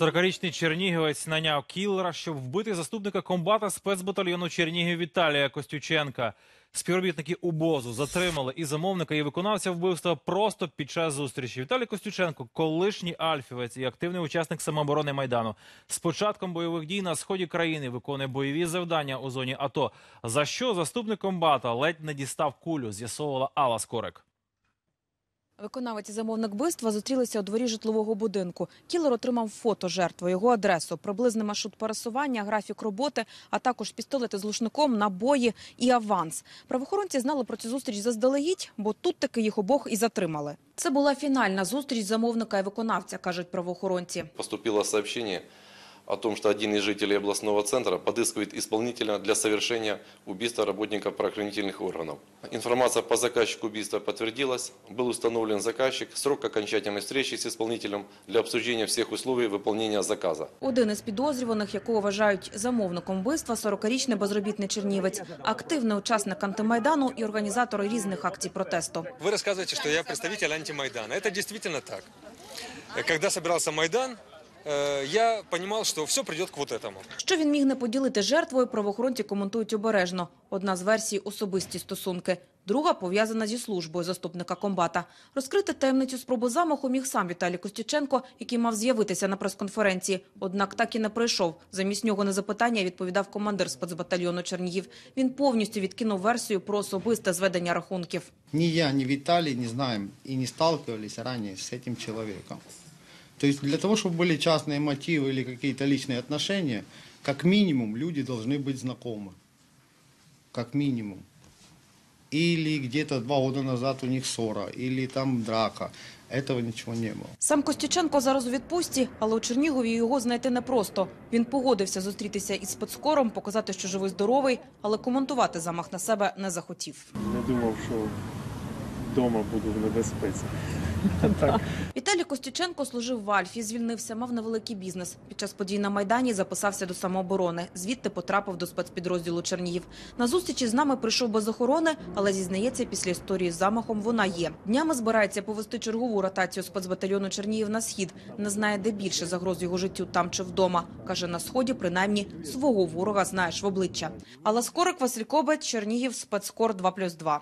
40-річний чернігівець наняв кілера, щоб вбити заступника комбата спецбатальйону Чернігів Віталія Костюченка. Співробітники УБОЗу затримали і замовника, і виконавця вбивства просто під час зустрічі. Віталій Костюченко, колишній альфівець і активний учасник самооборони майдану. З початком бойових дій на сході країни виконує бойові завдання у зоні АТО. За що заступник комбата ледь не дістав кулю, з'ясовувала Алла Скорик. Виконавець і замовник вбивства зустрілися у дворі житлового будинку. Кілер отримав фото жертви, його адресу, приблизний маршрут пересування, графік роботи, а також пістолети з глушником, набої і аванс. Правоохоронці знали про цю зустріч заздалегідь, бо тут таки їх обох і затримали. Це була фінальна зустріч замовника і виконавця, кажуть правоохоронці. Поступило сообщение о том, что один из жителей областного центра подыскивает исполнителя для совершения убийства работника правоохранительных органов. Информация по заказчику убийства подтвердилась. Был установлен заказчик, срок окончательной встречи с исполнителем для обсуждения всех условий выполнения заказа. Один із підозрюваних, якого вважають замовником вбивства, 40-річний безробітний чернівець, активний учасник антимайдану і організатор різних акцій протесту. Вы рассказываете, что я представитель антимайдана. Это действительно так. Э, Когда собирался Майдан, э, я понимал, что все придет к вот этому. Що він міг не поділити жертвою, правоохоронці коментують обережно. Одна з версій – особисті стосунки. Друга пов'язана зі службою заступника комбата. Розкрити таємницю спробу замаху міг сам Віталій Костюченко, який мав з'явитися на прес-конференції. Однак так і не прийшов. Замість нього на запитання відповідав командир спецбатальйону Чернігів. Він повністю відкинув версію про особисте зведення рахунків. Ни я, ни Виталий не знаем и не сталкивались ранее с этим человеком. То есть для того, чтобы были частные мотивы или какие-то личные отношения, как минимум люди должны быть знакомы. Как минимум. Или где-то два года назад у них ссора, или там драка. Этого ничего не было. Сам Костюченко зараз у відпустці, але у Чернігові його знайти непросто. Він погодився зустрітися із спецкором, показати, що живий-здоровий, але коментувати замах на себе не захотів. Не думав, що вдома буду в небезпеці. Віталій Костюченко служив в Альфі, звільнився, мав невеликий бізнес. Під час подій на Майдані записався до самооборони. Звідти потрапив до спецпідрозділу Чернігів. На зустрічі з нами прийшов без охорони, але зізнається, після історії з замахом вона є. Днями збирається повести чергову ротацію спецбатальйону Чернігів на схід. Не знає, де більше загроз його життю там чи вдома. Каже, на сході принаймні свого ворога знаєш в обличчя. Алла Скорик, Василь Кобець, Чернігів, спецкор 2+,2.